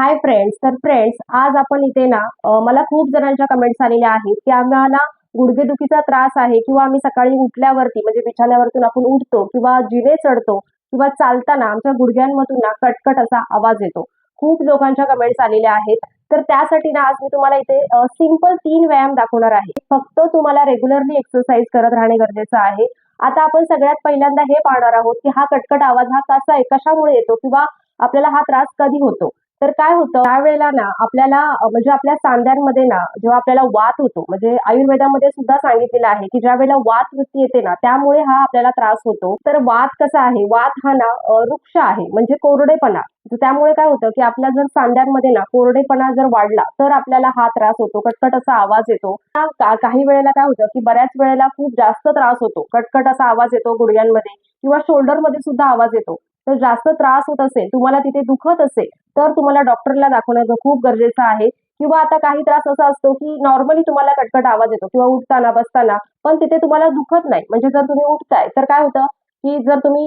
Hi friends तर friends आज आपण इथे ना मला खूप जणांच्या कमेंट्स आलेल्या आहेत की आम्हाला गुडघेदुखीचा त्रास आहे किंवा आम्ही सकाळी उठल्यावरती म्हणजे बिछाण्यावरतून आपण उठतो किंवा जिने चढतो किंवा चालताना आमच्या गुडघ्यांमधून ना कटकट असा आवाज येतो. खूप लोकांच्या कमेंट्स आलेल्या आहेत. तर त्यासाठी ना आज मी तुम्हाला इथे सिंपल तीन व्यायाम दाखवणार आहे. फक्त तुम्हाला रेग्युलरली एक्सरसाइज करत राहणे गरजेचं आहे. आता आपण सगळ्यात पहिल्यांदा हे पाहणार आहोत की हा कटकट आवाज हा कसा आहे कशामुळे येतो किंवा आपल्याला हा त्रास कधी होतो. तर काय होतं? त्यावेळेला ना आपल्याला म्हणजे आपल्या सांध्यांमध्ये ना जेव्हा आपल्याला वात होतो म्हणजे आयुर्वेदामध्ये सुद्धा सांगितलेलं आहे की ज्या वेळेला वात वृत्ती येते ना त्यामुळे हा आपल्याला त्रास होतो. तर वात कसा आहे? वात हा ना वृक्ष आहे म्हणजे कोरडेपणा. त्यामुळे काय होतं की आपल्या जर सांध्यांमध्ये ना कोरडेपणा जर वाढला तर आपल्याला हा त्रास होतो कटकट असा आवाज येतो. काही वेळेला काय होतं की बऱ्याच वेळेला खूप जास्त त्रास होतो कटकट असा आवाज येतो गुडघ्यांमध्ये किंवा शोल्डरमध्ये सुद्धा आवाज येतो. तर जास्त त्रास होत असेल तुम्हाला तिथे दुखत असेल तर तुम्हाला डॉक्टरला दाखवणं खूप गरजेचं आहे. किंवा आता काही त्रास असा असतो की नॉर्मली तुम्हाला कटकट आवाज येतो किंवा उठताना बसताना पण तिथे तुम्हाला दुखत नाही. म्हणजे जर तुम्ही उठताय तर काय होतं की जर तुम्ही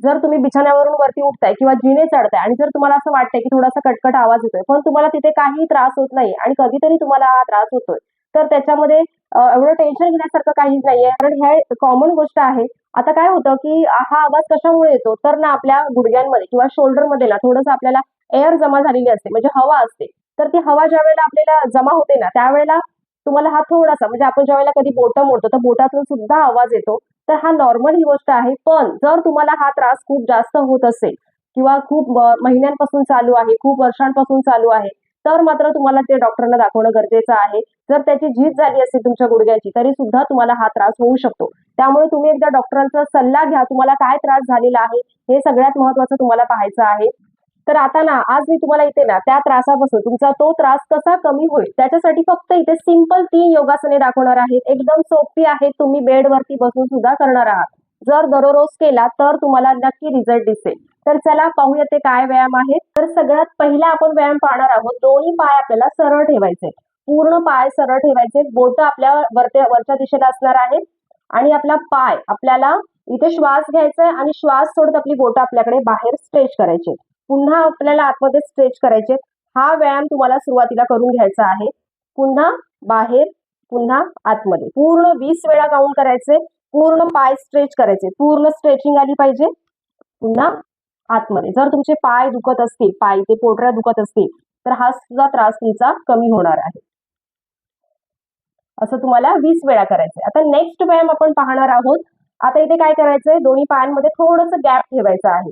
जर तुम्ही बिछाण्यावरून वरती उठताय किंवा जिने चढताय आणि जर तुम्हाला असं वाटतंय की थोडासा कटकट आवाज येतोय पण तुम्हाला तिथे काही त्रास होत नाही आणि कधीतरी तुम्हाला हा त्रास होतोय तर त्याच्यामध्ये एवढं टेन्शन घेण्यासारखं काहीच नाहीये. कारण हे कॉमन गोष्ट आहे. आता काय होतं की हा आवाज कशामुळे येतो? तर ना आपल्या गुडघ्यांमध्ये किंवा शोल्डरमध्ये ना थोडंसं आपल्याला एअर जमा झालेली असते. म्हणजे हवा असते. तर ती हवा ज्या वेळेला आपल्याला जमा होते ना त्यावेळेला तुम्हाला हा थोडासा म्हणजे आपण ज्या वेळेला कधी बोटं मोडतो तर बोटातून सुद्धा आवाज येतो. तर हा नॉर्मल ही गोष्ट आहे. पण जर तुम्हाला हा त्रास खूप जास्त होत असेल किंवा खूप महिन्यांपासून चालू आहे खूप वर्षांपासून चालू आहे तर मात्र तुम्हाला ते डॉक्टरना दाखवणं गरजेचं आहे. जर त्याची झीज झाली असेल तुमच्या गुडघ्याची तरी सुद्धा तुम्हाला हा त्रास होऊ शकतो. त्यामुळे तुम्ही एकदा डॉक्टरांचा सल्ला घ्या तुम्हाला काय त्रास झालेला आहे हे सगळ्यात महत्वाचं तुम्हाला पाहायचं आहे. तर आता ना आज मी तुम्हाला इथे ना त्या त्रासापासून तुमचा तो त्रास कसा कमी होईल त्याच्यासाठी फक्त इथे सिंपल तीन योगासने दाखवणार आहेत. एकदम सोपी आहेत तुम्ही बेडवरती बसून सुद्धा करणार आहात. जर दररोज केला तर तुम्हाला नक्की रिझल्ट दिसेल. तर चला पाहूया ते काय व्यायाम आहेत. तर सगळ्यात पहिला आपण व्यायाम पाहणार आहोत. दोन्ही पाय आपल्याला सरळ ठेवायचे पूर्ण पाय सरळ ठेवायचे बोट आपल्या वरत्या वरच्या दिशेला असणार आहेत. आणि आपला पाय आपल्याला इथे श्वास घ्यायचा आहे आणि श्वास सोडत आपली बोट आपल्याकडे बाहेर स्ट्रेच करायचे पुन्हा आपल्याला आतमध्ये स्ट्रेच करायचे हा व्यायाम तुम्हाला सुरुवातीला करून घ्यायचा आहे. पुन्हा बाहेर पुन्हा आतमध्ये. पूर्ण वीस वेळा काउंट करायचे. पूर्ण पाय स्ट्रेच करायचे. पूर्ण स्ट्रेचिंग आली पाहिजे. पुन्हा आतमध्ये. जर तुमचे पाय दुखत असतील पाय ते पोटऱ्या दुखत असतील तर हा सुद्धा त्रास तुमचा कमी होणार आहे. असं तुम्हाला वीस वेळा करायचंय. आता नेक्स्ट व्यायाम आपण पाहणार आहोत. आता इथे काय करायचंय? दोन्ही पायांमध्ये थोडस गॅप ठेवायचं आहे.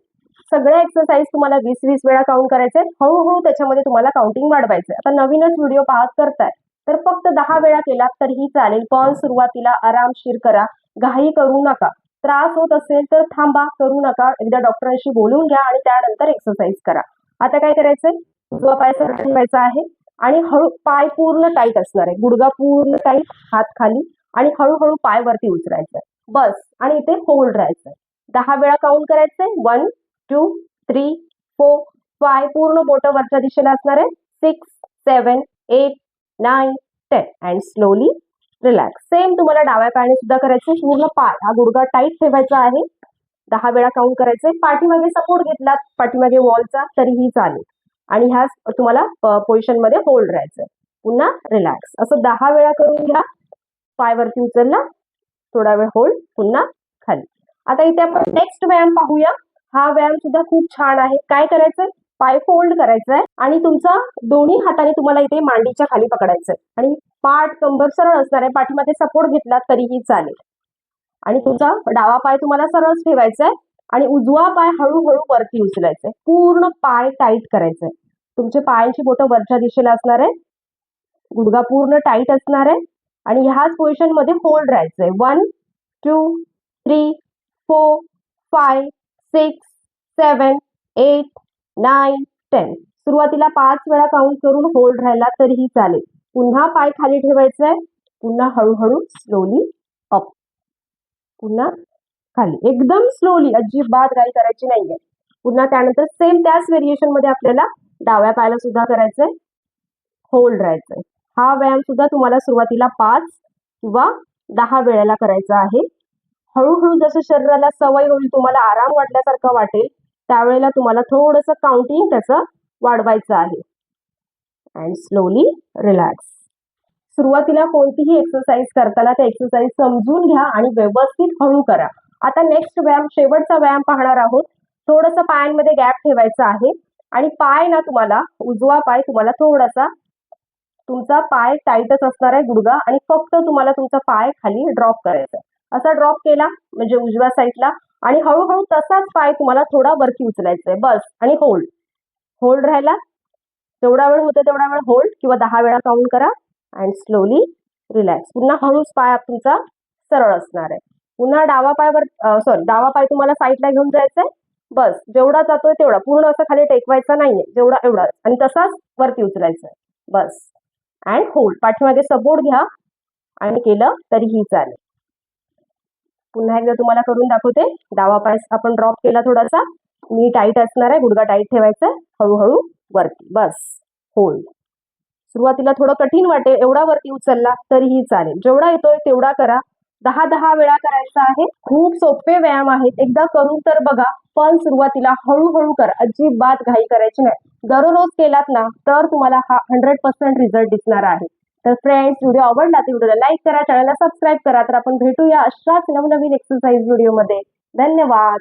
सगळ्या एक्सरसाइज तुम्हाला वीस वीस वेळा काउंट करायचे हळूहळू त्याच्यामध्ये तुम्हाला काउंटिंग वाढवायचंय. आता नवीनच व्हिडिओ पाहत करताय तर फक्त दहा वेळा केलात तरीही चालेल. पण सुरुवातीला आरामशीर करा. घाई करू नका. त्रास होत असेल तर थांबा करू नका. एकदा डॉक्टरांशी बोलून घ्या आणि त्यानंतर एक्सरसाइज करा. आता काय करायचंय? उजवा पाय सरळ ठेवायचा आहे आणि हळू पाय पूर्ण टाईट असणार आहे. गुडगा पूर्ण टाईट हात खाली आणि हळूहळू पाय वरती उचरायचंय बस. आणि इथे होल्ड राहायचंय. दहा वेळा काउंट करायचंय. One two three four five पूर्ण बोट वरच्या दिशेला असणार आहे. Six seven eight nine ten and slowly relax same तुम्हाला डाव्या पायाने सुद्धा करायचं पूर्ण पाय हा गुडगा टाईट ठेवायचा आहे. दहा वेळा काउंट करायचे पाठीमागे सपोर्ट घेतला पाठीमागे वॉलचा तरीही चालेल. आणि ह्या तुम्हाला पोझिशनमध्ये होल्ड राहायचं पुन्हा रिलॅक्स असं दहा वेळा करून घ्या. पायवरती उचलला. थोडा वेळ होल्ड पुन्हा खाली. आता इथे आपण नेक्स्ट व्यायाम पाहूया. हा व्यायाम सुद्धा खूप छान आहे. काय करायचं पाय फोल्ड करायचंय आणि तुमचा दोन्ही हाताने तुम्हाला इथे मांडीच्या खाली पकडायचं आहे आणि पाठ कंबर सरळ असणार आहे. पाठीमध्ये सपोर्ट घेतला तरीही चालेल. आणि तुमचा डावा पाय तुम्हाला सरळच ठेवायचा आहे आणि उजवा पाय हळूहळू वरती उचलायचा आहे पूर्ण पाय टाईट करायचंय. तुमचे पायांची बोटं वरच्या दिशेला असणार आहे. गुडगा पूर्ण टाईट असणार आहे. आणि ह्याच पोझिशनमध्ये होल्ड राहायचंय. One two three four five six seven eight nine ten सुरुवातीला पाच वेळा काउंट करून होल्ड राहिला तरीही चालेल. पुन्हा पाय खाली ठेवायचंय. पुन्हा हळूहळू स्लोली अप पुन्हा खाली. एकदम स्लोली अजिबात काही करायची नाहीये. पुन्हा त्यानंतर सेम त्याच व्हेरिएशनमध्ये आपल्याला डाव्या पायाला सुद्धा करायचंय. होल्ड राहायचंय. हा व्यायाम सुद्धा तुम्हाला सुरुवातीला पाच किंवा दहा वेळेला करायचा आहे. हळूहळू जसं शरीराला सवय होईल तुम्हाला आराम वाटल्यासारखं वाटेल. त्यावेळेला तुम्हाला थोडंसं काउंटिंग त्याचं वाढवायचं आहे. अँड स्लोली रिलॅक्स सुरुवातीला कोणतीही एक्सरसाइज करताना त्या एक्सरसाइज समजून घ्या आणि व्यवस्थित हळू करा. आता नेक्स्ट व्यायाम शेवटचा व्यायाम पाहणार आहोत. थोडंसं पायांमध्ये गॅप ठेवायचा आहे. आणि पाय ना तुम्हाला उजवा पाय तुम्हाला थोडासा तुमचा पाय टाईटच असणार आहे गुडगा आणि फक्त तुम्हाला तुमचा पाय खाली ड्रॉप करायचा आहे. असा ड्रॉप केला म्हणजे उजव्या साईडला आणि हळूहळू तसाच पाय तुम्हाला थोडा वरती उचलायचा आहे बस. आणि होल्ड होल्ड राहिला. तेवढा वेळ होतो तेवढा वेळ होल्ड किंवा दहा वेळा काउंट करा अँड स्लोली रिलॅक्स पुन्हा हळूच पाय तुमचा सरळ असणार आहे. पुन्हा डावा पायवर सॉरी डावा पाय तुम्हाला साईडला घेऊन जायचा आहे बस. जेवढा जातोय तेवढा. पूर्ण असं खाली टेकवायचा नाहीये. जेवढा एवढा. आणि तसाच वरती उचलायचा आहे बस. अँड होल्ड पाठीमागे सपोर्ट घ्या. आणि केलं तरीही चालेल. पुन्हा एकदा तुम्हाला करून दाखवते. डावा पाय आपण ड्रॉप केला थोडासा. मी टाईट असणार आहे. गुडगा टाईट ठेवायचा आहे. हळूहळू वरती. बस. होल्ड सुरुवातीला थोडं कठीण वाटेल. एवढा वरती उचलला तरीही चालेल. जेवढा येतोय तेवढा करा. दहा दहा वेळा करायचा आहे. खूप सोपे व्यायाम आहेत. एकदा करून तर बघा. पण सुरुवातीला हळूहळू करा. अजिबात घाई करायची नाही. दररोज केलात ना तर तुम्हाला हा हंड्रेड पर्सेंट रिझल्ट दिसणार आहे. तर फ्रेंड्स व्हिडिओ आवडला तर व्हिडिओला लाईक करा चॅनलला सबस्क्राईब करा. तर आपण भेटूया अशाच नवनवीन एक्सरसाइज व्हिडिओमध्ये धन्यवाद.